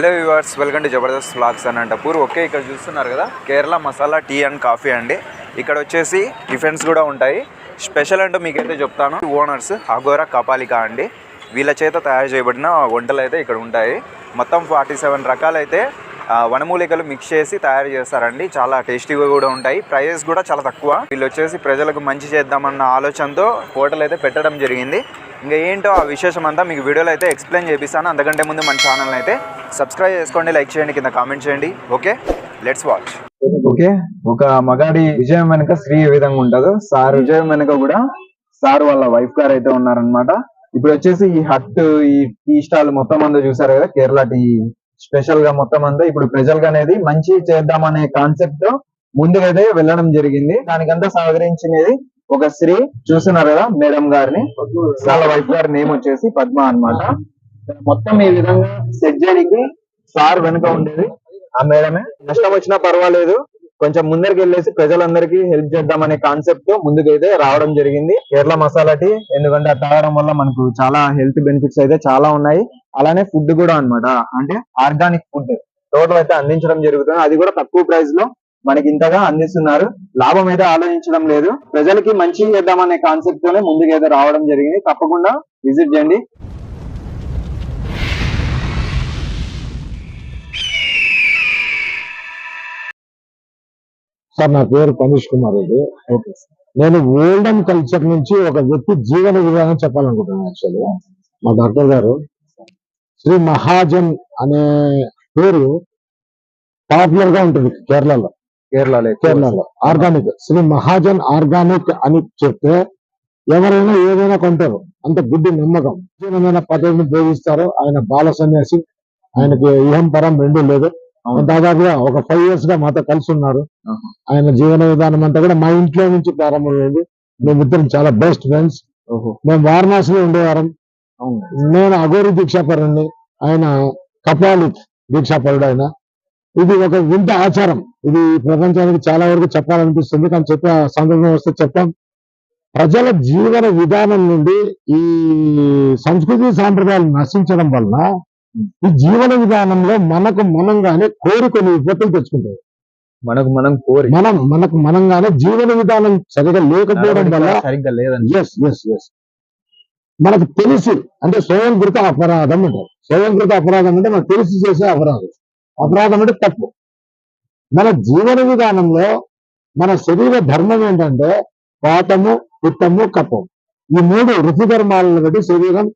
Hello viewers welcome to Jabardasth vlogs అని Anantapur okay ఇక్కడ చూస్తున్నారు కదా Kerala masala tea and coffee అండి. ఇక్కడ వచ్చేసి టిఫిన్స్ కూడా ఉంటాయి. స్పెషల్ అంటే మీకైతే చెప్తాను. ఓనర్స్ అగోరా కపాలిక అండి. వీళ్ళ చేత తయారు చేయబడిన వంటలు అయితే ఇక్కడ ఉంటాయి. మొత్తం ఫార్టీ సెవెన్ రకాలైతే వనమూలికలు మిక్స్ చేసి తయారు చేస్తారండి. చాలా టేస్టీగా కూడా ఉంటాయి. ప్రైజెస్ కూడా చాలా తక్కువ. వీళ్ళు వచ్చేసి ప్రజలకు మంచి చేద్దామన్న ఆలోచనతో హోటల్ అయితే పెట్టడం జరిగింది. ఇంకా ఏంటో ఆ విశేషం అంతా మీకు వీడియోలో అయితే ఎక్స్ప్లెయిన్ చేపిస్తాను. అంతకంటే ముందు మన ఛానల్ అయితే సబ్స్క్రైబ్ చేసుకోండి లైక్ చేయండి కింద కామెంట్ చేయండి. ఓకే లెట్స్ వాచ్ ఓకే ఒక మగాడి విజయం వెనుక స్త్రీ ఏ విధంగా ఉంటుందో సార్ విజయం వెనుక కూడా సార్ వాళ్ళ వైఫ్ గారు అయితే ఉన్నారనమాట ఇప్పుడు వచ్చేసి ఈ హట్ ఈ టీ స్టాల్ మొత్తం అంతా చూసారు కదా కేరళ టీ స్పెషల్గా మొత్తం అంతా. ఇప్పుడు ప్రజలకు అనేది మంచి చేద్దాం అనే కాన్సెప్ట్తో ముందుకైతే వెళ్ళడం జరిగింది. దానికంతా సహకరించినది ఒక స్త్రీ చూస్తున్నారు కదా మేడం గారిని. వాళ్ళ వైఫ్ గారి నేమ్ వచ్చేసి పద్మ అన్నమాట. మొత్తం ఈ విధంగా సెట్ చేయడానికి సార్ వెనుక ఉండేది. ఆ మేడమే నష్టం వచ్చినా పర్వాలేదు. కొంచెం ముందరికి వెళ్ళేసి ప్రజలందరికీ హెల్ప్ చేద్దామనే కాన్సెప్ట్తో ముందుకైతే రావడం జరిగింది. కేరళ మసాలా టీ ఎందుకంటే అది తాగడం వల్ల మనకు చాలా హెల్త్ బెనిఫిట్స్ అయితే చాలా ఉన్నాయి. అలానే ఫుడ్ కూడా అన్నమాట. అంటే ఆర్గానిక్ ఫుడ్ టోటల్ అయితే అందించడం జరుగుతుంది. అది కూడా తక్కువ ప్రైస్లో మనకి ఇంతగా అందిస్తున్నారు. లాభం అయితే ఆలోచించడం లేదు. ప్రజలకి మంచి చేద్దామనే కాన్సెప్ట్ తోనే ముందుకైతే రావడం జరిగింది. తప్పకుండా విజిట్ చేయండి. సార్ నా పేరు పనీష్ కుమార్ రెడ్డి. ఓకే నేను ఓల్డెన్ కల్చర్ నుంచి ఒక వ్యక్తి జీవన విధానం చెప్పాలనుకుంటున్నాను యాక్చువల్లీ మా డాక్టర్ గారు శ్రీ మహాజన్ అనే పేరు పాపులర్గా ఉంటుంది కేరళలో. కేరళలో కేరళలో. ఆర్గానిక్. శ్రీ మహాజన్ ఆర్గానిక్ అని చెప్తే ఎవరైనా ఏదైనా కొంటారు. అంత గుడ్డి నమ్మకం. జీవనమైన పద్ధతిని బోధిస్తారు. ఆయన బాల సన్యాసి. ఆయనకి ఇహం పరం రెండు లేదు. దాదాపుగా ఒక ఫైవ్ ఇయర్స్గా మాతో కలిసి ఉన్నారు. ఆయన జీవన విధానం అంతా కూడా మా ఇంట్లో నుంచి ప్రారంభమైంది. మేమిద్దరం చాలా బెస్ట్ ఫ్రెండ్స్ ఓహో. మేము వారణాసిలో ఉండేవారం. అవును? నేను అఘోరి దీక్షాపరుణ్ణి. ఆయన కపాలి దీక్షాపరుడు ఆయన. ఇది ఒక వింత ఆచారం. ఇది ప్రపంచానికి చాలా వరకు చెప్పాలనిపిస్తుంది. కానీ చెప్పే సందర్భం వస్తే చెప్పాం. ప్రజల జీవన విధానం నుండి ఈ సంస్కృతి సాంప్రదాయాలు నశించడం వలన ఈ జీవన విధానంలో మనకు మనంగానే కోరుకొని విపత్తులు తెచ్చుకుంటారు మనకు మనం కోరి మనం మనకు మనంగానే జీవన విధానం సరిగా లేకపోవడం వల్ల సరిగ్గా లేదండి ఎస్ ఎస్ ఎస్ మనకు తెలిసి అంటే స్వయంకృత అపరాధం అంటారు. స్వయంకృత అపరాధం అంటే మనకు తెలిసి చేసే అపరాధం. అపరాధం అంటే తప్పు. మన జీవన విధానంలో మన శరీర ధర్మం ఏంటంటే పాతము పిత్తము కప్పం ఈ మూడు ఋతు ధర్మాలను బట్టి శరీరం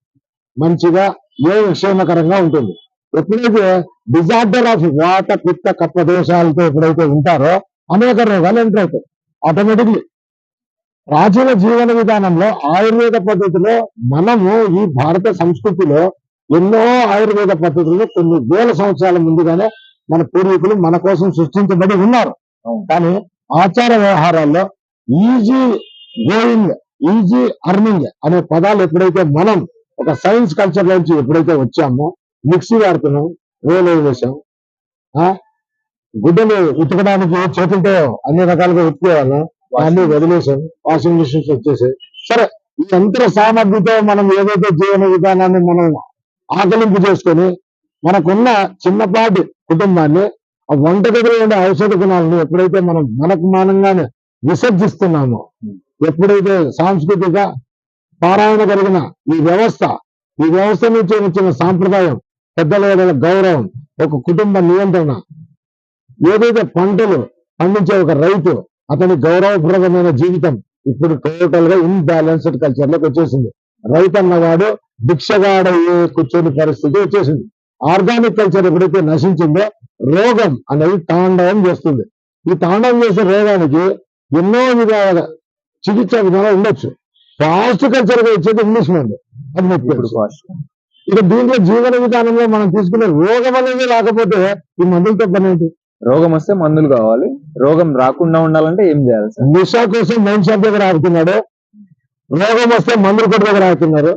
మంచిగా ఏ క్షేమకరంగా ఉంటుంది. ఎప్పుడైతే డిజార్డర్ ఆఫ్ వాత పిత్త కప్ప దోషాలతో ఎప్పుడైతే ఉంటారో అనేక రోగాలు ఎంటర్ అవుతాయి. ఆటోమేటిక్లీ ప్రాచీన జీవన విధానంలో ఆయుర్వేద పద్ధతిలో మనము ఈ భారత సంస్కృతిలో ఎన్నో ఆయుర్వేద పద్ధతులు కొన్ని వేల సంవత్సరాల ముందుగానే మన పూర్వీకులు మన కోసం సృష్టించబడి ఉన్నారు. కానీ ఆచార వ్యవహారాల్లో ఈజీ గోయింగ్ ఈజీ అర్నింగ్ అనే పదాలు ఎప్పుడైతే మనం ఒక సైన్స్ కల్చర్ నుంచి ఎప్పుడైతే వచ్చామో మిక్సీ వాడుతున్నాం రోలు వేసాం గుడ్డలు ఉతకడానికి చేతులతో అన్ని రకాలుగా ఉతికేవాళ్ళం అన్ని వదిలేసాం వాషింగ్ మిషన్స్ వచ్చేసాయి. సరే ఈ యంత్ర సామర్థ్యతో మనం ఏదైతే జీవన విధానాన్ని మనం ఆకలింపు చేసుకొని మనకున్న చిన్నపాటి కుటుంబాన్ని ఆ వంటగదిలో ఉండే ఔషధ గుణాలను ఎప్పుడైతే మనం మనకు మానంగానే విసర్జిస్తున్నామో ఎప్పుడైతే సాంస్కృతిక పారాయణ కలిగిన ఈ వ్యవస్థ ఈ వ్యవస్థ నుంచి వచ్చిన సాంప్రదాయం పెద్దల గౌరవం ఒక కుటుంబ నియంత్రణ ఏదైతే పంటలు పండించే ఒక రైతు అతని గౌరవప్రదమైన జీవితం ఇప్పుడు టోటల్గా ఇన్బ్యాలెన్స్డ్ కల్చర్లోకి వచ్చేసింది. రైతు అన్నవాడు భిక్షగాడ కూర్చొని పరిస్థితి వచ్చేసింది. ఆర్గానిక్ కల్చర్ ఎప్పుడైతే నశించిందో రోగం అనేది తాండవం చేస్తుంది. ఈ తాండవం చేసే రోగానికి ఎన్నో విధాల చికిత్సా విధానాలు ఉండొచ్చు. ఫాస్ట్ కల్చర్గా వచ్చేది ఇంగ్లీష్ మందు అది ఇక దీంట్లో జీవన విధానంలో మనం తీసుకునే రోగం అనేది రాకపోతే ఈ మందులతో పని ఏంటి? రోగం వస్తే మందులు కావాలి. రోగం రాకుండా ఉండాలంటే ఏం చేయాలి సార్? నిషా కోసం మైన్ షాప్ దగ్గర ఆగుతున్నాడు రోగం వస్తే మందుల కొట్టు దగ్గర ఆగుతున్నారు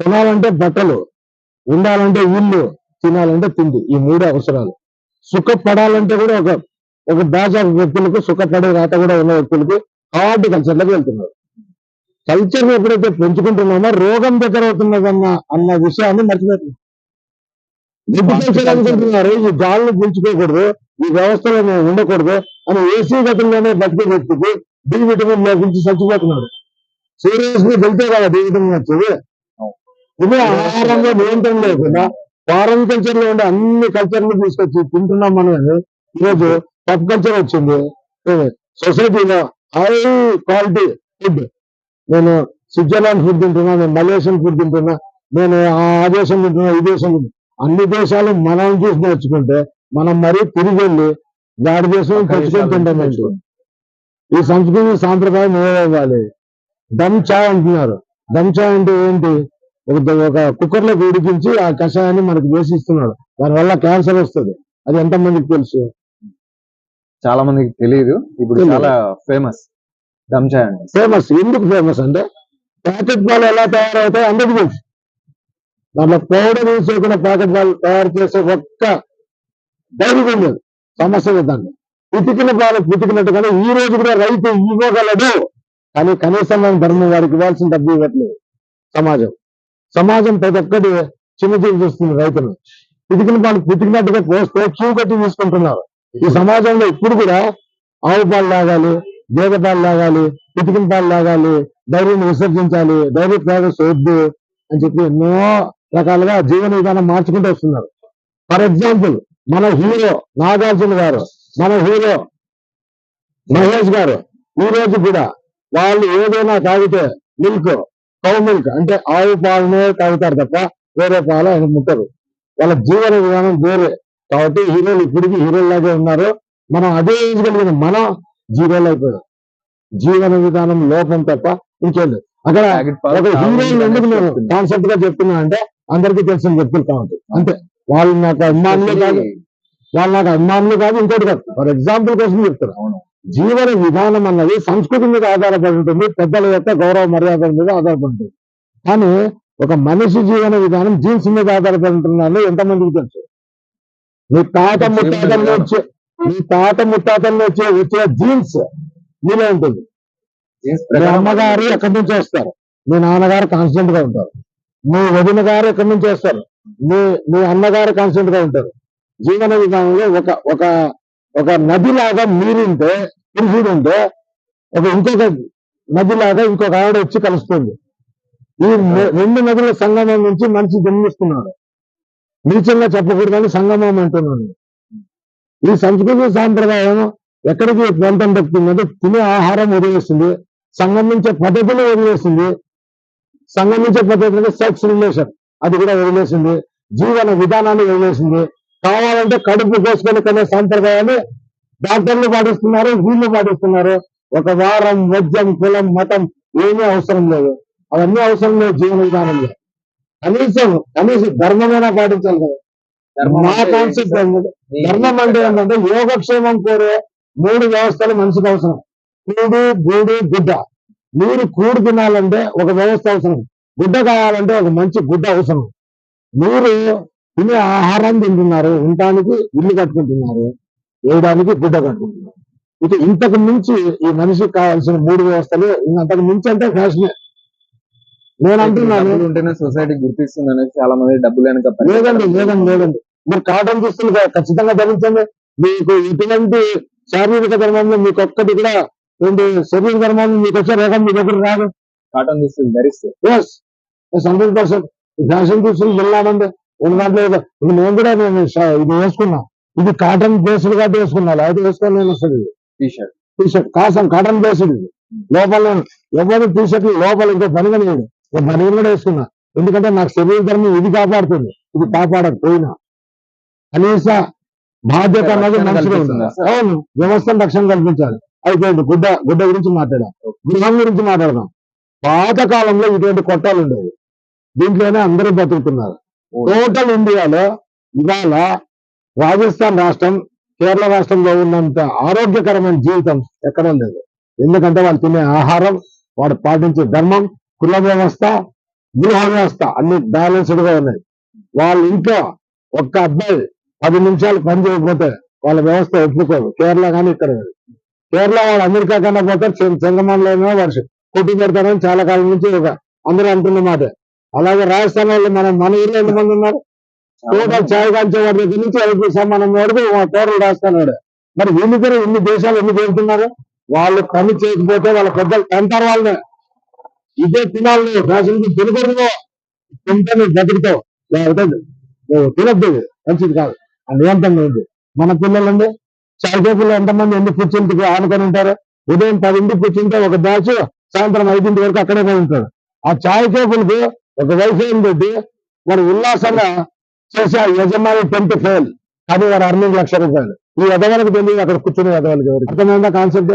కొనాలంటే బట్టలు ఉండాలంటే ఇల్లు తినాలంటే తిండి ఈ మూడు అవసరాలు. సుఖపడాలంటే కూడా ఒక ఒక బ్యాచ్ ఆఫ్ వ్యక్తులకు సుఖపడే రాత కూడా ఉన్న వ్యక్తులకు హార్డ్ కల్చర్లోకి వెళ్తున్నారు. కల్చర్ ఎప్పుడైతే పెంచుకుంటున్నామో రోగం దగ్గర అవుతున్నదన్న అన్న విషయాన్ని మర్చిపోతున్నాం ఎడ్యుకేషన్ అనుకుంటున్నారు. ఈ గాలిని పీల్చుకోకూడదు ఈ వ్యవస్థలో మేము ఉండకూడదు అని ఏసీ గతంలోనే బతికే వ్యక్తికి డి విటమిన్ లేకుండా చచ్చిపోతున్నాడు సీరియస్గా వెళ్తే కదా డి విటమిన్ వచ్చేది? ఇది ఆహారంలో నియంత్రణ లేకుండా ఫారెన్ కల్చర్లో ఉండే అన్ని కల్చర్లు తీసుకొచ్చి తింటున్నాం మనం. అని ఈరోజు పబ్ కల్చర్ వచ్చింది. సొసైటీలో హై క్వాలిటీ ఫుడ్ నేను స్విట్జర్లాండ్ ఫుడ్ తింటున్నా నేను మలేషియన్ ఫుడ్ తింటున్నా నేను ఆ దేశం తింటున్నా ఈ దేశం అన్ని దేశాలు మనం చూసి నేర్చుకుంటే మనం మరీ తిరిగి వెళ్ళి వాడి దేశం తెచ్చుకొని తింటామండి ఈ సంస్కృతి సాంప్రదాయం ఏమవ్వాలి దమ్ చాయ్ అంటున్నారు. దమ్ చాయ్ అంటే ఏంటి? ఒక ఒక కుక్కర్లో ఉడికించి ఆ కషాయాన్ని మనకు వేసి ఇస్తున్నాడు దానివల్ల క్యాన్సర్ వస్తుంది. అది ఎంత మందికి తెలుసు? చాలా మందికి తెలియదు ఇప్పుడు. చాలా ఫేమస్ దమ్ చాయ్ ఫేమస్ ఎందుకు ఫేమస్ అంటే ప్యాకెట్ పాలు ఎలా తయారవుతాయి అందరికీ తెలుసు. దాంట్లో పౌడర్ చేయకుండా ప్యాకెట్ పాలు తయారు చేసే ఒక్క ధైర్యం ఉండదు సమస్య దాంట్లో. పితికిన పాలు పితికినట్టుగానే ఈ రోజు కూడా రైతు ఇవ్వగలడు. కానీ కనీసం మనం ధర్మం వారికి ఇవ్వాల్సిన డబ్బు ఇవ్వట్లేదు. సమాజం. సమాజం ప్రతి ఒక్కటి చిన్న చిన్న చూస్తుంది రైతులు. పితికిన పాలు పితికినట్టుగా పోస్తే క్యూ కట్టి తీసుకుంటున్నారు. ఈ సమాజంలో ఇప్పుడు కూడా ఆవు పాలు తాగాలి గేదె పాలు తాగాలి పితికిన పాలు తాగాలి ధైర్యం విసర్జించాలి ధైర్య ప్రయాసం వద్దు అని చెప్పి ఎన్నో రకాలుగా జీవన విధానం మార్చుకుంటూ వస్తున్నారు. ఫర్ ఎగ్జాంపుల్ మన హీరో నాగార్జున గారు మన హీరో మహేష్ గారు ఈ రోజు కూడా వాళ్ళు ఏదైనా తాగితే మిల్క్ మిల్క్ అంటే ఆవు పాలనే తాగుతారు తప్ప వేరే పాలు ఆయన ముట్టరు. వాళ్ళ జీవన విధానం వేరే. కాబట్టి హీరోలు ఇప్పటికీ హీరోలాగే ఉన్నారు. మనం అదే ఏజ్ కలిగిన మనం జీరోలు అయిపోయాం. జీవన విధానం లోపం తప్ప ఇంకేం లేదు. అక్కడ హీరోయిన్ ఎందుకు నేను. కాన్సెప్ట్గా చెప్తున్నా అంటే అందరికీ తెలిసిన వ్యక్తులు కాబట్టి. అంతే. వాళ్ళు నాకు అభిమానులు కాదు. వాళ్ళు నాకు అభిమానులు కాదు ఇంకోటి కాదు. ఫర్ ఎగ్జాంపుల్ కోసం చెప్తున్నా. అవును. జీవన విధానం అన్నది సంస్కృతి మీద ఆధారపడి ఉంటుంది పెద్దల యొక్క గౌరవ మర్యాదల మీద ఆధారపడి ఉంటుంది. కానీ ఒక మనిషి జీవన విధానం జీన్స్ మీద ఆధారపడి ఉంటుందని ఎంతమందికి తెలుసు? నీ తాత జీవన ముత్తాతల విధానం. వచ్చే నీ తాత ముత్తాతల వచ్చే వచ్చే జీన్స్ నీలో ఉంటుంది. మీ అమ్మగారు ఎక్కడి నుంచి వస్తారు. మీ నాన్నగారు కాన్స్టెంట్గా ఉంటారు. మీ వదిన గారు ఎక్కడి నుంచి వస్తారు. మీ మీ అన్నగారు కాన్స్టెంట్గా ఉంటారు. జీవన విధానంలో ఒక ఒక ఒక నది లాగా మీరుంటే పురుషుడు ఒక ఇంకొక నది లాగా ఇంకొక ఆవిడ వచ్చి కలుస్తుంది. ఈ రెండు నదుల సంగమం నుంచి మనిషి జన్మిస్తున్నాడు. నీచంగా చెప్పకూడదని సంగమం అంటున్నాను. ఈ సంస్కృతి సాంప్రదాయం ఎక్కడికి గ్రంథం పెట్టుకుందంటే తినే ఆహారం వదిలేస్తుంది సంగమించే పద్ధతిని వదిలేసింది సంగమించే పద్ధతి అంటే సెక్స్ రిలేషన్ అది కూడా వదిలేసింది జీవన విధానాన్ని వదిలేసింది. కావాలంటే కడుపు కోసుకొని కనే సాంప్రదాయాన్ని డాక్టర్లు పాటిస్తున్నారు వీళ్ళు పాటిస్తున్నారు. ఒక వారం వద్యం కులం మతం ఏమీ అవసరం లేదు. అవన్నీ అవసరం లేదు జీవన విధానంలో. కనీసం కనీసం ధర్మమైనా పాటించాలి కదా. అంటే కాన్సెప్ట్ ధర్మం అంటే ఏంటంటే యోగక్షేమం కోరే మూడు వ్యవస్థలు మనిషికి అవసరం. కూడు గూడు గుడ్డ. మీరు కూడు తినాలంటే ఒక వ్యవస్థ అవసరం. గుడ్డ కావాలంటే ఒక మంచి గుడ్డ అవసరం. మీరు తినే ఆహారం తింటున్నారు. ఉండటానికి ఇల్లు కట్టుకుంటున్నారు. వేయడానికి గుడ్డ కట్టుకుంటున్నారు ఇక ఇంతకు మించి ఈ మనిషికి కావాల్సిన మూడు వ్యవస్థలు ఇంతకు మించి అంటే ఫ్యాషన్. నేను అంటున్నాను ఉంటేనే సొసైటీ గుర్తిస్తుంది అనేది చాలా మంది డబ్బులు వెనక లేదండి లేదండి లేదండి. మీరు కాటన్ దుస్తులు ఖచ్చితంగా ధరించండి. మీకు ఎటువంటి శారీరక ధర్మంలో మీకు ఒక్కటి కూడా ఏంటి శరీర ధర్మంలో మీకు వచ్చే రేఖం మీ దగ్గర రాదు. కాటన్ దుస్తులు ధరిస్తే. ఎస్ హండ్రెడ్ పర్సెంట్ ఫ్యాషన్ దుస్తులు వెళ్ళామండి. ఇది నేను కూడా నేను ఇది వేసుకున్నా. ఇది కాటన్ బేస్డ్గా వేసుకున్నా అది వేసుకొని వస్తుంది టీ షర్ట్ టీ షర్ట్ కాసం కాటన్ బేస్డ్ ఇది. లోపల ఎవరు టీ షర్ట్ లోపల ఇంకో బనిగన్ వేయడు ఒక బనిగన్ కూడా వేసుకున్నా. ఎందుకంటే నాకు శరీర ధర్మం ఇది కాపాడుతుంది. ఇది కాపాడకపోయినా. కనీస బాధ్యత అన్నది రక్షణ మనిషిలో అవును. వ్యవస్థను రక్షణ కల్పించాలి. అయిపోయింది. గుడ్డ గుడ్డ గురించి మాట్లాడాం గృహం గురించి మాట్లాడదాం. పాత కాలంలో ఇటువంటి కొట్టాలు ఉండేవి. దీంట్లోనే అందరూ బతుకుతున్నారు. టోటల్ ఇండియాలో ఇవాళ రాజస్థాన్ రాష్ట్రం కేరళ రాష్ట్రంలో ఉన్నంత ఆరోగ్యకరమైన జీవితం ఎక్కడా లేదు. ఎందుకంటే వాళ్ళు తినే ఆహారం వాడు పాటించే ధర్మం కుల వ్యవస్థ గృహ వ్యవస్థ అన్ని బ్యాలెన్స్డ్గా ఉన్నాయి. వాళ్ళ ఇంట్లో ఒక్క అబ్బాయి పది నిమిషాలు పని చేయకపోతే వాళ్ళ వ్యవస్థ ఒప్పుకోదు. కేరళ కానీ ఇక్కడ కానీ కేరళ వాళ్ళు అమెరికా కన్నా పోతే చెంగమంలో వర్షం. కొట్టి పెడతారని చాలా కాలం నుంచి ఒక అందరూ అంటున్న మాట. అలాగే రాజస్థాన్ వాళ్ళు మనం మన ఊర్లో ఎంతమంది ఉన్నారు? టోటల్ చాయ్ కాంచే వాడి దగ్గర నుంచి ఎలక్ట్రిక్ వాడు మా టోటల్ రాస్తున్నాడు మరి వీళ్ళిద్దరు ఇన్ని దేశాలు ఎన్ని వెళ్తున్నారు? వాళ్ళు పని చేయకపోతే వాళ్ళ పెద్దలు తంటారు వాళ్ళని. ఇదే తినాలి ఫ్యాషన్ తినకూడదు. తింటే నువ్వు బతుకుతావు లేకపోతే నువ్వు తినద్దు. మంచిది కాదు. నియంత్రణ ఉంది. మన పిల్లలండి చాయ్ ఎంతమంది ఎన్ని కూర్చుంటికి ఆనుకొని ఉంటారు? ఉదయం పదింటికి కూర్చుంటే ఒక బ్యాచ్ సాయంత్రం ఐదింటి వరకు అక్కడే ఉంటాడు. ఆ చాయ్ కేపులకు ఒక వైఫ్ పెట్టి వాడు ఉల్లాసంగా చేసే ఆ యజమాని టెన్త్ ఫెయిల్. కానీ వాడు అర్నింగ్ లక్ష రూపాయలు. ఈ యజమానికి తెలియదు అక్కడ కూర్చునే యజమానికి ఎవరికి. అర్థమైందా కాన్సెప్ట్?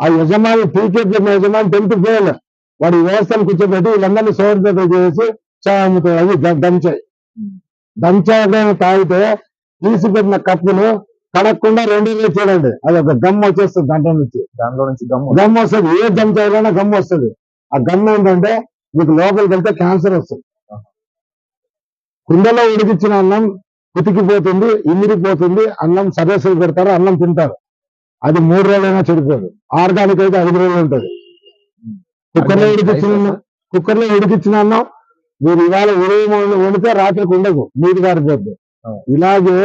ఆ యజమాని టీకెట్ యజమాని టెన్త్ ఫెయిల్. వాడి వ్యవస్థను కూర్చోబెట్టి వీళ్ళందరినీ సోదరితో చేసి చాయ్ దంచాయి. దంచాయి తాగితే తీసి పెట్టిన కప్పును కడగకుండా రెండు వేలు చూడండి. అది ఒక గమ్ వచ్చేస్తుంది దాంట్లో నుంచి. దాంట్లో నుంచి గమ్ము గమ్ వస్తుంది. ఏ గమ్ చాయినా గమ్ వస్తుంది. ఆ గమ్ ఏంటంటే మీకు లోపలికి వెళ్తే క్యాన్సర్ వస్తుంది. కుండలో ఉడికిచ్చిన అన్నం కుతికిపోతుంది ఇమిరిపోతుంది అన్నం సర్వీసులు పెడతారు అన్నం తింటారు. అది మూడు రోజులైనా చెడిపోదు. ఆర్గానిక్ అయితే ఐదు రోజులు ఉంటుంది. కుక్కర్లో అన్నం కుక్కర్లో ఉడికిచ్చిన అన్నం మీరు ఇవాళ ఉదయం వండితే రాత్రికి ఉండదు నీరు గారిపోద్ది అవును. ఇలాగే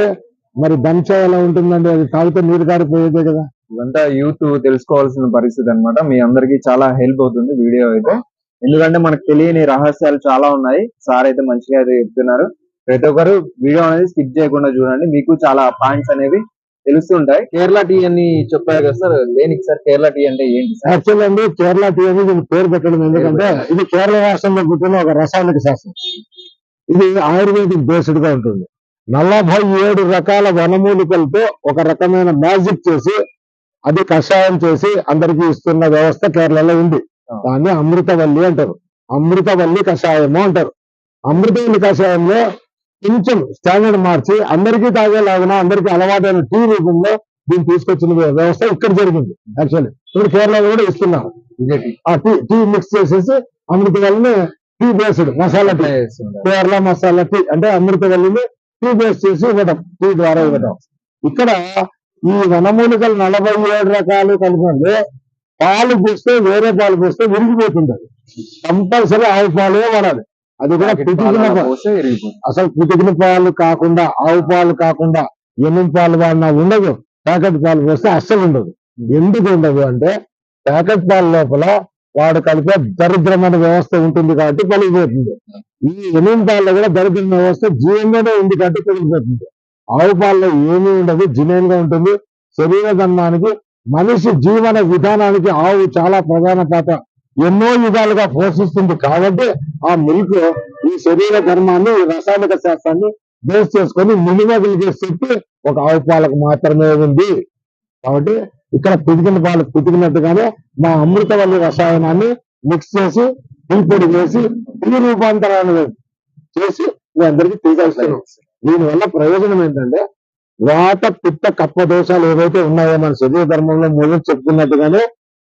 మరి దంచ ఎలా ఉంటుందండి? అది తాగితే నీరు గారిపోయేదే కదా. ఇదంతా యూత్ తెలుసుకోవాల్సిన పరిస్థితి అన్నమాట. మీ అందరికి చాలా హెల్ప్ అవుతుంది వీడియో అయితే. ఎందుకంటే మనకు తెలియని రహస్యాలు చాలా ఉన్నాయి. సార్ అయితే మంచిగా అయితే చెప్తున్నారు. ప్రతి ఒక్కరు వీడియో అనేది స్కిప్ చేయకుండా చూడండి. మీకు చాలా పాయింట్స్ అనేవి తెలుస్తుంటాయి. కేరళ టీ అని చెప్పారు కదా సార్ దేనికి సార్ కేరళ టీ అంటే ఏంటి సార్? యాక్చువల్ అండి కేరళ టీ అనేది దీనికి పేరు పెట్టడం ఎందుకంటే ఇది కేరళ రాష్ట్రంలో పుట్టిన ఒక రసాయనిక శాస్త్రం. ఇది ఆయుర్వేదిక్ బేస్డ్గా ఉంటుంది. నలభై ఏడు రకాల వనమూలికలతో ఒక రకమైన మ్యాజిక్ చేసి అది కషాయం చేసి అందరికీ ఇస్తున్న వ్యవస్థ కేరళలో ఉంది. దాన్ని అమృతవల్లి అంటారు. అమృతవల్లి కషాయము అంటారు. అమృతవల్లి కషాయంలో కొంచెం స్టాండర్డ్ మార్చి అందరికీ తాగేలాగిన అందరికీ అలవాటైన టీ రూపంలో దీన్ని తీసుకొచ్చిన వ్యవస్థ ఇక్కడ జరిగింది యాక్చువల్లీ. ఇప్పుడు కేరళలో కూడా ఇస్తున్నారు. ఆ టీ టీ మిక్స్ చేసేసి అమృతవల్లిని tea based masala tea. Kerala masala tea అంటే అమృతవల్లిని టీ బేస్ చేసి ఇవ్వడం టీ ద్వారా ఇవ్వడం ఇక్కడ ఈ వనమూలికలు నలభై ఏడు రకాలు కలిపి పాలు పోస్తే వేరే పాలు పోస్తే విరిగిపోతుంది అది. కంపల్సరీ ఆవు పాలే వాడాలి. అది కూడా పితికిన పాలు. అసలు పితికిన పాలు కాకుండా ఆవు పాలు కాకుండా ఎనిమిది పాలు వాడినా ఉండదు. ప్యాకెట్ పాలు పోస్తే అస్సలు ఉండదు. ఎందుకు ఉండదు అంటే ప్యాకెట్ పాల లోపల వాడు కలిపే దరిద్రమైన వ్యవస్థ ఉంటుంది కాబట్టి పలిగిపోతుంది ఈ ఎనిమిది పాలలో కూడా దరిద్రమైన వ్యవస్థ జీవంగానే ఉంది కాబట్టి పలిగిపోతుంది ఆవు పాలలో ఏమీ ఉండదు జినైన్గా ఉంటుంది. శరీర ధర్మానికి మనిషి జీవన విధానానికి ఆవు చాలా ప్రధాన పాత్ర. ఎన్నో విధాలుగా పోషిస్తుంది. కాబట్టి ఆ మిల్క్ ఈ శరీర ధర్మాన్ని ఈ రసాయనిక శాస్త్రాన్ని బేస్ చేసుకొని మినిమగలిగే శక్తి ఒక ఆవు పాలకు మాత్రమే ఉంది. కాబట్టి ఇక్కడ పితికిన పాలు పితికినట్టుగానే మా అమృతవల్లి రసాయనాన్ని మిక్స్ చేసి టీ పొడి వేసి టీ రూపాంతరాన్ని చేసి మీ అందరికీ తీసేస్తున్నాం. దీనివల్ల ప్రయోజనం ఏంటంటే వాత పిత్త కప్ప దోషాలు ఏవైతే ఉన్నాయో మన శరీర ధర్మంలో మొదలు చెప్పుకున్నట్టుగానే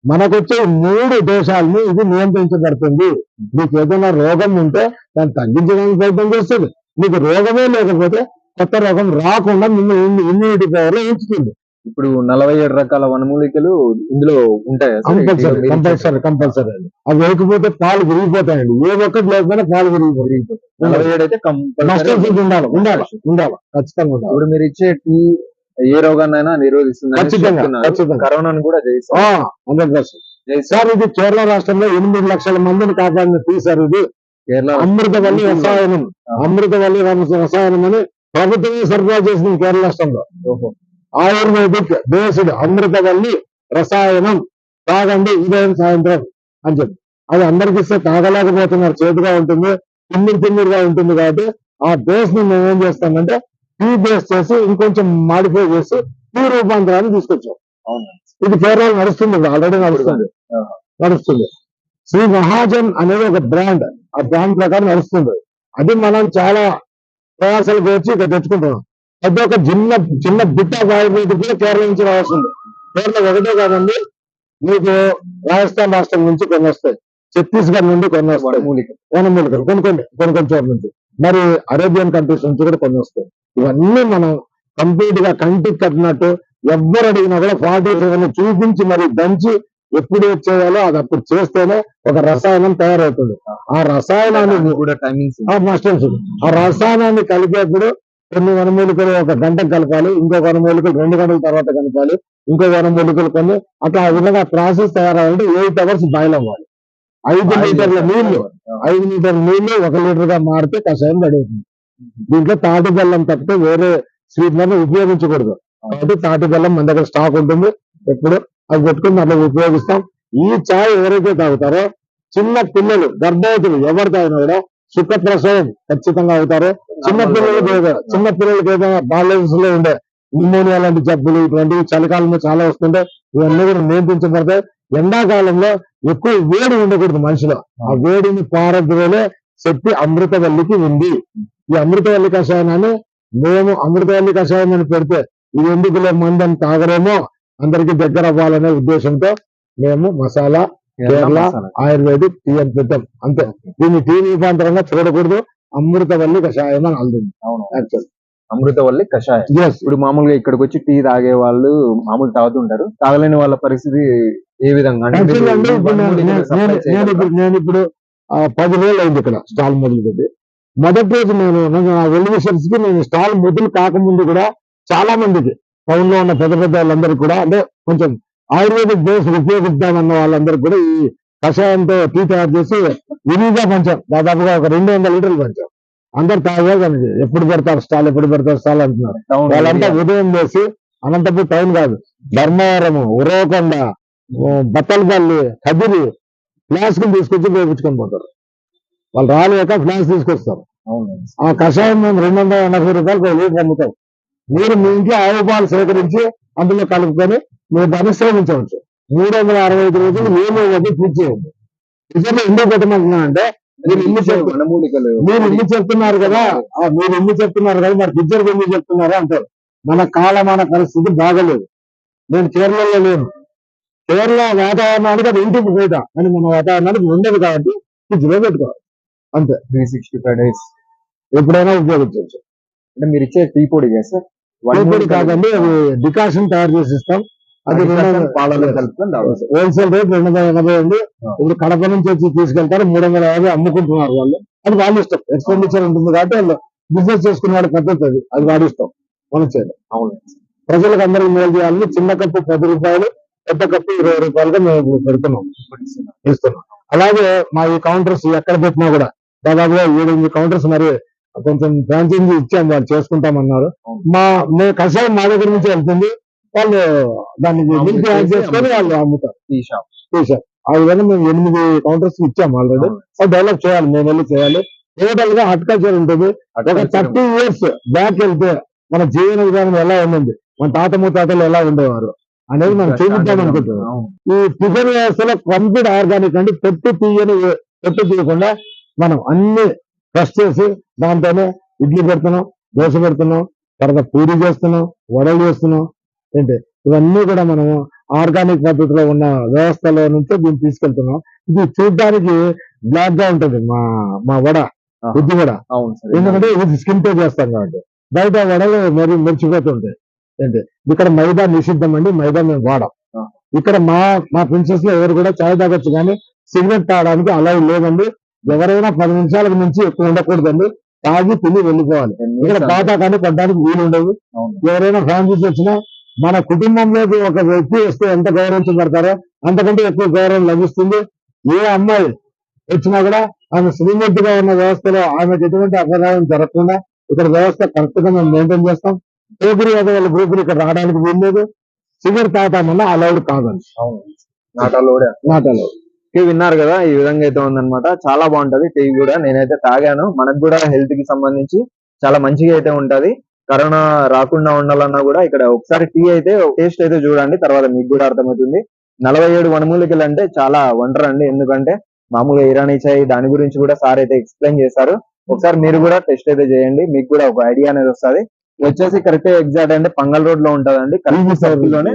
మనకొచ్చే మూడు దోషాలని ఇది నియంత్రించబడుతుంది. మీకు ఏదైనా రోగం ఉంటే దాన్ని తగ్గించడానికి ప్రయత్నం చేస్తుంది. మీకు రోగమే లేకపోతే కొత్త రోగం రాకుండా మిమ్మల్ని ఇమ్యూనిటీ పవర్ ఉంచుతుంది. ఇప్పుడు నలభై ఏడు రకాల వనమూలికలు ఇందులో ఉంటాయి కంపల్సరీ కంపల్సరీ కంపల్సరీ అండి. అవి లేకపోతే పాలు విరిగిపోతాయండి. ఏ ఒక్కటి లేకపోయినా పాలు విరిగిపోతాయి. నలభై ఏడు అయితే కంపల్సరీ మస్టర్డ్ ఫుడ్ ఉండాలి ఉండాలి. ఉండాలి ఖచ్చితంగా ఉండాలి. ఇప్పుడు మీరు ఇచ్చే టీ ఏ రోగాన్నైనా నిరోధిస్తుంది. కరోనాను కూడా జయిస్తుంది. సార్ ఇది కేరళ రాష్ట్రంలో ఎనిమిది లక్షల మందిని కాపాడిన టీ సార్ ఇది. కేరళ అమృతవల్లి రసాయనం. అమృతవల్లి రస- రసాయనం అని ప్రభుత్వమే సరఫరా చేసింది కేరళ రాష్ట్రంలో. ఓహో. ఆయుర్వేదిక్ బేస్డ్ అమృతవల్లి రసాయనం తాగండి ఉదయం సాయంత్రం అని చెప్పి. అది అందరికి ఇస్తే తాగలేకపోతున్నారు చేతిగా ఉంటుంది తిమ్మిరి తిమ్మిరిగా ఉంటుంది కాబట్టి ఆ బేస్ని మేము ఏం చేస్తామంటే టీ బేస్ చేసి ఇంకొంచెం మాడిఫై చేసి టీ రూపాంతరాన్ని తీసుకొచ్చాం. ఇది కేరళ నడుస్తుంది ఆల్రెడీ నడుస్తుంది. నడుస్తుంది. శ్రీ మహాజన్ అనేది ఒక బ్రాండ్ ఆ బ్రాండ్ ప్రకారం నడుస్తుంది. అది మనం చాలా ప్రయాసాలకు వచ్చి ఇక్కడ తెచ్చుకుంటున్నాం. అది ఒక చిన్న చిన్న బిట్ట ఆయుర్వేదిక్ కూడా కేరళ నుంచి రావాల్సింది కేరళ ఒకటే కాదండి మీకు రాజస్థాన్ రాష్ట్రం నుంచి కొన్ని వస్తాయి. ఛత్తీస్గఢ్ నుండి కొన్ని వస్తాయి. వనమూలికలు. కొన్ని కొన్ని కొన్ని కొన్ని చోట్ల నుంచి. మరి అరేబియన్ కంట్రీస్ నుంచి కూడా కొన్ని వస్తాయి. ఇవన్నీ మనం కంప్లీట్గా కంటికి కట్టినట్టు ఎవ్వరు అడిగినా కూడా ఫార్టీ సెవెన్ చూపించి మరి దంచి ఎప్పుడు చేయాలో అది అప్పుడు చేస్తేనే ఒక రసాయనం తయారవుతుంది. ఆ రసాయనాన్ని కూడా టైమింగ్స్ ఆ రసాయనాన్ని కలిపేప్పుడు కొన్ని వనమూలికలు ఒక గంట కలపాలి ఇంకో వనమూలికలు రెండు గంటల తర్వాత కలపాలి ఇంకో వనమూలికలు కొన్ని అట్లా ఆ విధంగా ప్రాసెస్ తయారవ్వాలంటే ఎయిట్ అవర్స్ బాయిల్ అవ్వాలి. ఐదు లీటర్ల నీళ్ళు ఐదు లీటర్ల నీళ్ళు ఒక లీటర్గా మారితే కషాయం రెడీ అవుతుంది. దీంట్లో తాటి బెల్లం తప్పితే వేరే స్వీట్లను ఉపయోగించకూడదు. కాబట్టి తాటి బెల్లం మన దగ్గర స్టాక్ ఉంటుంది. ఎప్పుడు అది పెట్టుకుని అట్లా ఉపయోగిస్తాం. ఈ చాయ్ ఎవరైతే తాగుతారో చిన్న పిల్లలు గర్భవతులు ఎవరు తాగినా కూడా సుఖ ప్రసవం ఖచ్చితంగా అవుతారు. చిన్న పిల్లలకి ఏదో- చిన్న పిల్లలకి ఏదైనా బాలన్స్లో ఉండే న్యూమోనియా లాంటి జబ్బులు ఇటువంటివి చలికాలంలో చాలా వస్తుంటే ఇవన్నీ కూడా నియంత్రించబడతాయి. ఎండాకాలంలో ఎక్కువ వేడి ఉండకూడదు మనిషిలో. ఆ వేడిని పారద్రోలే శక్తి అమృతవల్లికి ఉంది. ఈ అమృతవల్లి కషాయాన్ని మేము అమృతవల్లి కషాయం అని పెడితే ఇది ఎందుకులే మందని తాగరేమో అందరికి దగ్గర అవ్వాలనే ఉద్దేశంతో మేము మసాలా కేరళ ఆయుర్వేదిక్ టీ అని పెట్టాం. అంతే. దీన్ని టీ రూపాంతరంగా చూడకూడదు. అమృతవల్లి కషాయం అని అల్లింది అవును. యాక్చువల్ అమృతవల్లి కషాయం. ఇప్పుడు మామూలుగా ఇక్కడికి వచ్చి టీ తాగే వాళ్ళు మామూలు తాగుతుంటారు. తాగలేని వాళ్ళ పరిస్థితి ఏ విధంగా? నేను-? ఇప్పుడు పది రోజులు అయింది ఇక్కడ స్టాల్ మొదలుపెట్టి. మొదటి రోజు నేను నా కి నేను స్టాల్ మొదలు కాకముందు కూడా చాలా మందికి టౌన్లో ఉన్న పెద్ద పెద్ద వాళ్ళందరికీ కూడా అంటే కొంచెం ఆయుర్వేదిక్ బేస్ ఉపయోగిద్దామన్న వాళ్ళందరికీ కూడా ఈ కషాయంతో టీ తయారు చేసి విరిగా పంచాం. దాదాపుగా ఒక రెండు వందల లీటర్లు పంచాం. అందరు తాగే ఎప్పుడు పెడతారు స్టాల్ ఎప్పుడు పెడతారు స్టాల్ అంటున్నారు. వాళ్ళంతా. ఉదయం చేసి అనంతపురం టౌన్ కాదు ధర్మవరము ఉరవకొండ బత్తలపల్లి కదిరి ఫ్లాస్క్ తీసుకొచ్చి ఉపయోగించుకొని పోతారు. వాళ్ళు రాలేక ఫ్లాస్క్ తీసుకొస్తారు. అవును. ఆ కషాయం మేము రెండు వందల ఎనభై రూపాయలు ఒక లీటర్ అమ్ముతాం. మీరు మీ ఇంట్లో ఆవు పాలు సేకరించి అందులో కలుపుకొని మీరు దాన్ని సేవించవచ్చు. మూడు వందల అరవై ఐదు రోజులు ఏమో పూర్తి చేయండి. నిజంగా ఎందుకు పెట్టమంటున్నా అంటే మీరు ఇల్లు మీరు ఇల్లు చెప్తున్నారు కదా? మీరు ఇల్లు చెప్తున్నారు కదా? మరి ఇద్దరు ఇల్లు చెప్తున్నారు అంటారు. మన కాలమాన పరిస్థితి బాగలేదు. నేను కేరళలో లేను. కేరళ వాతావరణానికి అది ఇంటికి పోయిట అని మన వాతావరణానికి ఉండదు కాబట్టి ఫ్రిడ్జ్లో పెట్టుకోవాలి. త్రీ సిక్స్టీ ఫైవ్ డేస్ ఎప్పుడైనా ఉపయోగించవచ్చు. అంటే మీరు ఇచ్చే టీ పొడి సార్? పొడి కాదండి అది డికాషన్ తయారు చేసి ఇస్తాం. అది. హోల్సేల్ రేట్ రెండు వందల ఎనభై ఉంది ఆ. ఇప్పుడు కడప నుంచి వచ్చి తీసుకెళ్తారు మూడు వందల యాభై అమ్ముకుంటున్నారు వాళ్ళు. అది వాళ్ళ ఇష్టం. ఎక్స్పెండిచర్ ఉంటుంది కాబట్టి వాళ్ళు బిజినెస్ చేసుకునే వాడి పద్ధతి అది. అది వాడి ఇష్టం. మనం చేయాలి. అవును. ప్రజలకు అందరికి మేలు చేయాలని చిన్న కప్పు పది రూపాయలు పెద్ద కప్పు ఇరవై రూపాయలుగా మేము పెడుతున్నాం. ఇస్తున్నాం. అలాగే మా ఈ కౌంటర్స్ ఎక్కడ పెట్టినా కూడా దాదాపుగా ఏడెనిమిది కౌంటర్స్ మరి కొంచెం ఫ్రాంచైజీ ఇచ్చాం వాళ్ళు చేసుకుంటామన్నారు. మా మే కషాయం మా దగ్గర నుంచి వెళ్తుంది. వాళ్ళు దాన్ని యాడ్ చేసుకొని వాళ్ళు అమ్ముతారు. టీ షాప్ చేశారు ఆ విధంగా మేము ఎనిమిది కౌంటర్స్ ఇచ్చాం ఆల్రెడీ అది డెవలప్ చేయాలి మేము వెళ్ళి చేయాలి. టోటల్గా హార్టికల్చర్ ఉంటుంది ఒక థర్టీ ఇయర్స్ బ్యాక్ వెళ్తే మన జీవన విధానం ఎలా ఉండింది? మన తాత ముత్తాతలు ఎలా ఉండేవారు? అనేది మనం చూపిద్దాం అనుకుంటున్నాం. ఈ టిఫిన్ వ్యవస్థలో కంప్లీట్ ఆర్గానిక్ అండి పొట్టు తీయని పొట్టు తీయకుండా మనం అన్ని ఫ్రెష్ చేసి దాంతోనే ఇడ్లీ పెడుతున్నాం దోశ పెడుతున్నాం తర్వాత పూరి చేస్తున్నాం వడలు చేస్తున్నాం ఏంటి? ఇవన్నీ కూడా మనము ఆర్గానిక్ పద్ధతిలో ఉన్న వ్యవస్థలో నుంచే దీన్ని తీసుకెళ్తున్నాం. ఇది చూడడానికి బ్లాక్గా ఉంటుంది మా మా వడ. బుద్ధి వడ. అవును సార్ ఎందుకంటే ఇది స్కిన్తో చేస్తాం కాబట్టి. బయట వడలు మరి మెరిచిపోతుంటాయి ఏంటి? ఇక్కడ మైదా నిషిద్ధం అండి మైదా మేము వాడం. ఇక్కడ మా మా ప్రిన్సెస్లో ఎవరు కూడా చాయ్ తాగొచ్చు కానీ సిగరెట్ తాగడానికి అలా లేదండి. ఎవరైనా పది నిమిషాలకు మించి ఎక్కువ ఉండకూడదండి. తాగి తిని వెళ్ళిపోవాలి. ఇక్కడ బాటా కానీ కొట్టడానికి వీలు ఉండదు. ఎవరైనా ఫ్యామిలీస్ వచ్చినా మన కుటుంబంలోకి ఒక వ్యక్తి వస్తే ఎంత గౌరవించబడతారో అంతకంటే ఎక్కువ గౌరవం లభిస్తుంది. ఏ అమ్మాయి వచ్చినా కూడా ఆమె శ్రీమంతిగా ఉన్న వ్యవస్థలో ఆమెకు ఎటువంటి అపరాధం జరగకుండా ఇక్కడ వ్యవస్థ కరెక్ట్గా మేము మెయింటైన్ చేస్తాం. బ్రోకరీ వాళ్ళ బ్రోకరీ ఇక్కడ రావడానికి వీల్లేదు. సిగరెట్ తాగుతామన్నా అలౌడ్ కాదండి. అవును. నాటాలో కూడా. నాట్ అలౌడ్ విన్నారు కదా ఈ విధంగా అయితే ఉందన్నమాట. చాలా బాగుంటది. టీ కూడా నేనైతే తాగాను. మనకు కూడా హెల్త్కి సంబంధించి చాలా మంచిగా అయితే ఉంటది. కరోనా రాకుండా ఉండాలన్నా కూడా ఇక్కడ ఒకసారి టీ అయితే టేస్ట్ అయితే చూడండి తర్వాత మీకు కూడా అర్థమవుతుంది. నలభై ఏడు వనమూలికలు అంటే చాలా వండర్ అండి. ఎందుకంటే మామూలుగా ఇరానీ చాయ్ దాని గురించి కూడా సార్ అయితే ఎక్స్ప్లెయిన్ చేశారు. ఒకసారి మీరు కూడా టెస్ట్ అయితే చేయండి మీకు కూడా ఒక ఐడియా అనేది వస్తుంది. వచ్చేసి కరెక్ట్ ఎగ్జాక్ట్ అంటే పంగల్ రోడ్లో ఉంటదండి కరెక్ట్ సర్కిల్లోనే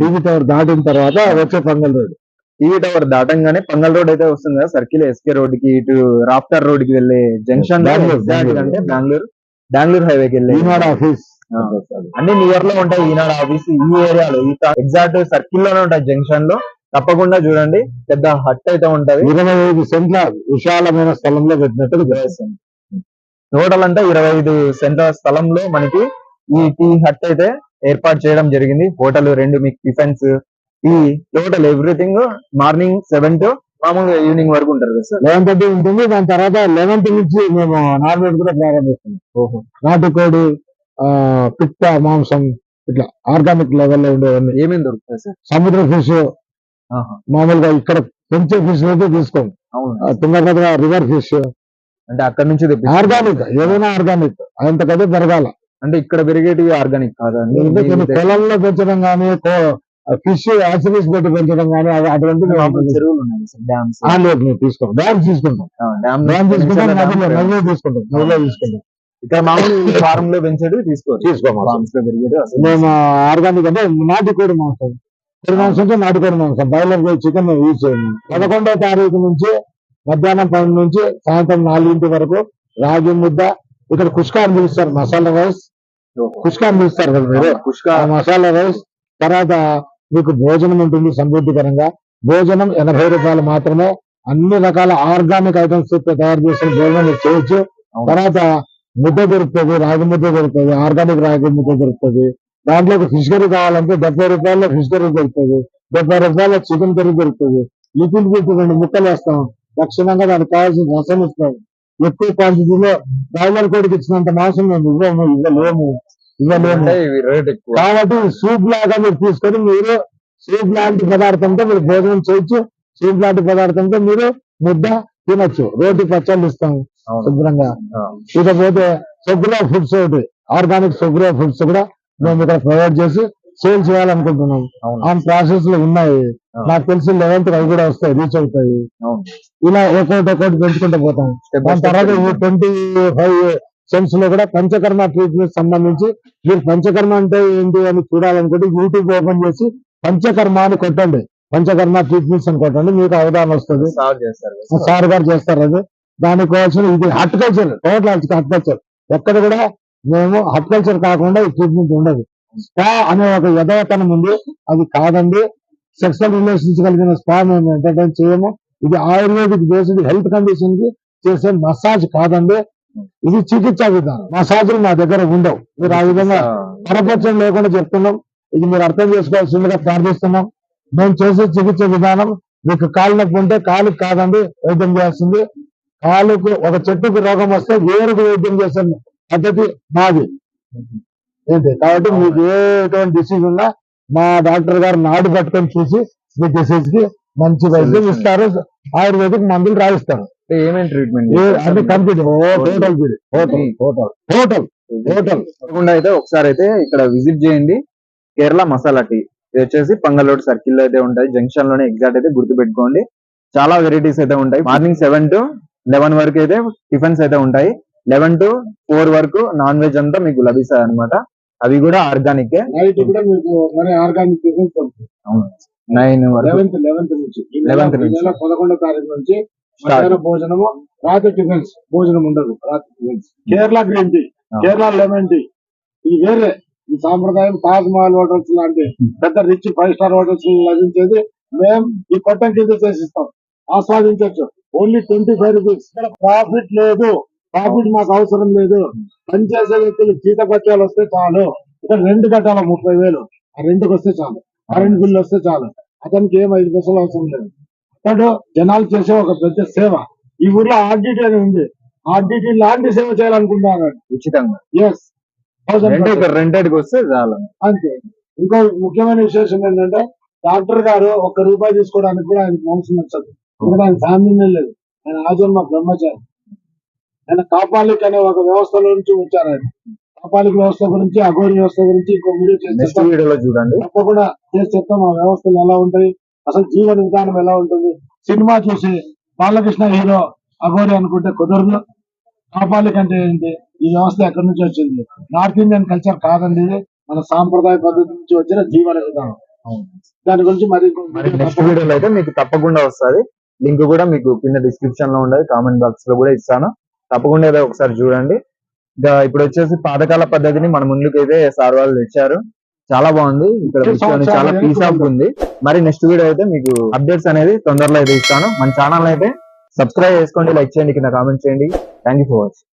టీవీ టవర్ దాటిన తర్వాత వచ్చే పంగల్ రోడ్. టీవీ టవర్ దాటంగానే పంగల్ రోడ్ అయితే వస్తుంది కదా సర్కిల్ ఎస్కే రోడ్కి ఇటు రాఫ్టర్ రోడ్కి వెళ్ళే జంక్షన్ ఎగ్జాక్ట్. అంటే బెంగళూరు బెంగళూరు హైవేకి వెళ్ళే ఈనాడు ఆఫీస్. అన్ని నియర్లో ఉంటాయి ఈనాడు ఆఫీస్ ఈ ఏరియాలో ఈ ఎగ్జాక్ట్ సర్కిల్లోనే ఉంటాయి జంక్షన్లో. తప్పకుండా చూడండి పెద్ద హట్ అయితే ఉంటది. ఇరవై ఐదు సెంట్ల విశాలమైన స్థలంలో పెట్టినట్టు టోటల్ అంటే ఇరవై ఐదు సెంట్ల స్థలంలో మనకి ఈ టీ హట్ అయితే ఏర్పాటు చేయడం జరిగింది. హోటల్ రెండు మీకు టిఫిన్స్ ఈ total everything morning seven to మామూలుగా ఈవినింగ్ వరకు ఉంటారు కదా సార్? లెవెన్ థర్టీ ఉంటుంది. దాని తర్వాత లెవెన్త్ నుంచి మేము నాన్ వెజ్ కూడా ప్రారంభిస్తున్నాం ఓహో. నాటుకోడి పిట్ట మాంసం ఇట్లా ఆర్గానిక్ లెవెల్లో ఉండేవన్నీ ఏమేమి దొరుకుతాయి సార్? సముద్ర ఫిష్. మామూలుగా ఇక్కడ పెంచే ఫిష్ అయితే తీసుకోం. Tungabhadra river fish. అంటే అక్కడ నుంచి. ఆర్గానిక్ ఏదైనా ఆర్గానిక్. అంతకదే పెరగాల. అంటే ఇక్కడ పెరిగేటివి ఆర్గానిక్ కాదండి పొలంలో పెంచడం కానీ ఫిష్ యాసిరీస్ పెట్టి పెంచడం కానీ అవి అటువంటి మామూలు చెరువులు డ్యామ్ తీసుకుంటాం. డ్యామ్ తీసుకుంటాం నదిలో తీసుకుంటాం. నదిలో తీసుకుంటాం. ఇక్కడ మామూలు ఫారం లో పెంచేది తీసుకోం అసలు. మేము ఆర్గానిక్ అంటే నాటుకోడి మాంసం. కోడి మాంసం అంటే నాటుకోడి మాంసం. బాయిలర్ చికెన్ యూజ్ చేయము. పదకొండో తారీఖు నుంచి మధ్యాహ్నం పన్నెండు నుంచి సాయంత్రం నాలుగింటి వరకు రాగి ముద్ద ఇక్కడ కుష్కాన్ పిలుస్తారు మసాలా రైస్. కుష్కాన్ పిలుస్తారు కదా మీరు? పుష్క ఆ మసాలా రైస్ తర్వాత మీకు భోజనం ఉంటుంది సమృద్ధికరంగా. భోజనం ఎనభై రూపాయలు మాత్రమే. అన్ని రకాల ఆర్గానిక్ ఐటమ్స్తో తయారు చేసిన భోజనం చేయొచ్చు. తర్వాత ముద్ద దొరుకుతుంది రాగి ముద్ద దొరుకుతుంది ఆర్గానిక్ రాగి ముద్ద దొరుకుతుంది. దాంట్లో ఫిష్ కర్రీ కావాలంటే డెబ్బై రూపాయల ఫిష్ కర్రీ దొరుకుతుంది. డెబ్బై రూపాయల చికెన్ కర్రీ దొరుకుతుంది. లిటిల్ బిట్ రెండు ముక్కలు వేస్తాం. లక్షణంగా దానికి కావాల్సిన రసం ఇస్తాం ఎక్కువ క్వాంటిటీలో బాయిలర్ కోడికి ఇచ్చినంత మాంసం మేము ఇవ్వము ఇవ్వలేము. ఇవ్వలేము కాబట్టి సూప్ లాగా మీరు తీసుకొని మీరు సూప్ లాంటి పదార్థంతో మీరు భోజనం చేయొచ్చు. సూప్ లాంటి పదార్థంతో మీరు ముద్ద తినొచ్చు. రోటి పచ్చళ్ళు ఇస్తాం. శుభ్రంగా. ఇకపోతే సొగ్గులో ఫుడ్స్ ఒకటి ఆర్గానిక్ సొగ్గులో ఫుడ్స్ కూడా మేము ఇక్కడ ప్రొవైడ్ చేసి సేల్ చేయాలనుకుంటున్నాం. ఆ ప్రాసెస్లో ఉన్నాయి. నాకు తెలిసి లెవెన్త్ అవి కూడా వస్తాయి రీచ్ అవుతాయి. ఇలా ఒక్కొక్కటి ఒక్కొక్కటి పెంచుకుంటూ పోతాం. దాని తర్వాత. ట్వంటీ ఫైవ్ సెన్స్లో కూడా పంచకర్మ ట్రీట్మెంట్ సంబంధించి మీరు పంచకర్మ అంటే ఏంటి అని చూడాలనుకుంటే యూట్యూబ్ ఓపెన్ చేసి పంచకర్మ అని కొట్టండి. పంచకర్మ ట్రీట్మెంట్స్ అని కొట్టండి. మీకు అవగాహన వస్తుంది. సార్. సార్ గారు చేస్తారు అది. దానికి కావాల్సిన ఇది హార్టికల్చర్ టోటల్ హార్టికల్చర్ ఎక్కడ కూడా మేము హార్టికల్చర్ కాకుండా ఈ ట్రీట్మెంట్ ఉండదు. స్పా అనే ఒక యథాతనం ఉంది. అది కాదండి. సెక్సువల్ రిలేషన్స్ కలిగిన స్పా మేము ఎంటర్టైన్ చేయము. ఇది ఆయుర్వేదిక్ బేస్డ్ హెల్త్ కండిషన్కి చేసే మసాజ్ కాదండి. ఇది చికిత్సా విధానం. మసాజులు మా దగ్గర ఉండవు. మీరు ఆ విధంగా పరపక్షం లేకుండా చెప్తున్నాం. ఇది మీరు అర్థం చేసుకోవాల్సిందిగా ప్రార్థిస్తున్నాం. మేము చేసే చికిత్స విధానం మీకు కాలు నొప్పి ఉంటే కాలుకి కాదండి వైద్యం చేయాల్సింది. కాలుకు ఒక చెట్టుకు రోగం వస్తే వేరుకు వైద్యం చేసే పద్ధతి మాది. ఏంటి? కాబట్టి మీకు ఏ ఎటువంటి డిసీజ్ ఉన్నా మా డాక్టర్ గారు నాడు పట్టుకొని చూసి మీ డిసీజ్కి మంచి వైద్యం ఇస్తారు. ఆయుర్వేదిక్ మందులు రాయిస్తారు. ఏమేమి ట్రీట్మెంట్ అంటే complete total total total total total తప్పకుండా అయితే ఒకసారి అయితే ఇక్కడ విజిట్ చేయండి. కేరళ మసాలా టీ. ఇది వచ్చేసి పంగలోడ్ సర్కిల్లో అయితే ఉంటాయి. జంక్షన్లోనే ఎగ్జాక్ట్ అయితే గుర్తు పెట్టుకోండి చాలా వెరైటీస్ అయితే ఉంటాయి. మార్నింగ్ సెవెన్ టు లెవెన్ వరకు అయితే టిఫిన్స్ అయితే ఉంటాయి. లెవెన్ టు ఫోర్ వరకు నాన్ వెజ్ అంతా మీకు లభిస్తాయి అనమాట అవి కూడా ఆర్గానిక్ నైన్ వరకు. లెవెన్త్ లెవెన్త్ నుంచి. ఈ నెల- 11th ఈ నుంచి. నెల పదకొండో తారీఖు నుంచి మధ్యాహ్న భోజనము రాత్రి టిఫిన్స్. భోజనం ఉండదు రాత్రి tiffins. Kerala green tea. Kerala lemon tea. ఇది వేరే ఈ సాంప్రదాయం తాజ్ మహల్ హోటల్స్ లాంటి పెద్ద రిచ్ ఫైవ్ స్టార్ హోటల్స్ లభించేది మేము ఈ కొట్టం కింద చేసిస్తాం. ఆస్వాదించవచ్చు only twenty five rupees. Profit లేదు. ప్రాఫిట్ మాకు అవసరం లేదు. పనిచేసే వ్యక్తులు జీత పత్యాలు వస్తే చాలు. ఇక్కడ రెండు కట్టాల ముప్పై వేలు. ఆ రెండుకి వస్తే చాలు. కరెంట్ బిల్లు వస్తే చాలు. అతనికి ఏం ఐదు పైసలు అవసరం లేదు. అతడు జనాలు చేసే ఒక పెద్ద సేవ. ఈ ఊర్లో ఆర్డిటీ అని ఉంది. ఆర్డిటీ లాంటి సేవ చేయాలనుకుంటున్నాను. ఉచితంగా. ఎస్ రెంట్ ఇక్కడ రెంటెడ్కి వస్తే చాలు. అంతే. ఇంకో ముఖ్యమైన విశేషం ఏంటంటే డాక్టర్ గారు ఒక్క రూపాయి తీసుకోవడానికి కూడా ఆయనకు మనసు నచ్చదు. ఎందుకంటే ఆయన ఫ్యామిలీనే లేదు. ఆయన ఆజన్మ బ్రహ్మచారి. ఆయన కాపాలిక్ అనే ఒక వ్యవస్థలో నుంచి వచ్చారు ఆయన. కాపాలిక్ వ్యవస్థ గురించి అఘోరి వ్యవస్థ గురించి ఇంకో వీడియో చేసి. వీడియోలో చూడండి. తప్పకుండా చేసి చెప్తాం. ఆ వ్యవస్థలు ఎలా ఉంటాయి? అసలు జీవన విధానం ఎలా ఉంటుంది? సినిమా చూసి బాలకృష్ణ హీరో అఘోరి అనుకుంటే కుదరదు. కాపాలిక్ అంటే ఏంటి? ఈ వ్యవస్థ ఎక్కడి నుంచి వచ్చింది? నార్త్ ఇండియన్ కల్చర్ కాదండి ఇది. మన సాంప్రదాయ పద్ధతి నుంచి వచ్చిన జీవన విధానం. దాని గురించి మరి నెక్స్ట్ వీడియోలో అయితే మీకు తప్పకుండా వస్తుంది. లింక్ కూడా మీకు కింద డిస్క్రిప్షన్లో ఉండదు. కామెంట్ బాక్స్లో కూడా ఇస్తాను. తప్పకుండా ఏదో ఒకసారి చూడండి. ఇప్పుడు వచ్చేసి పాతకాల పద్ధతిని మన ముందుకు అయితే సార్ వాళ్ళు తెచ్చారు. చాలా బాగుంది. ఇక్కడ చాలా పీస్ ఆఫ్ ఉంది. మరి నెక్స్ట్ వీడియో అయితే మీకు అప్డేట్స్ అనేది తొందరలో అయితే ఇస్తాను. మన ఛానల్ అయితే సబ్స్క్రైబ్ చేసుకోండి లైక్ చేయండి కింద కామెంట్ చేయండి. Thank you for watching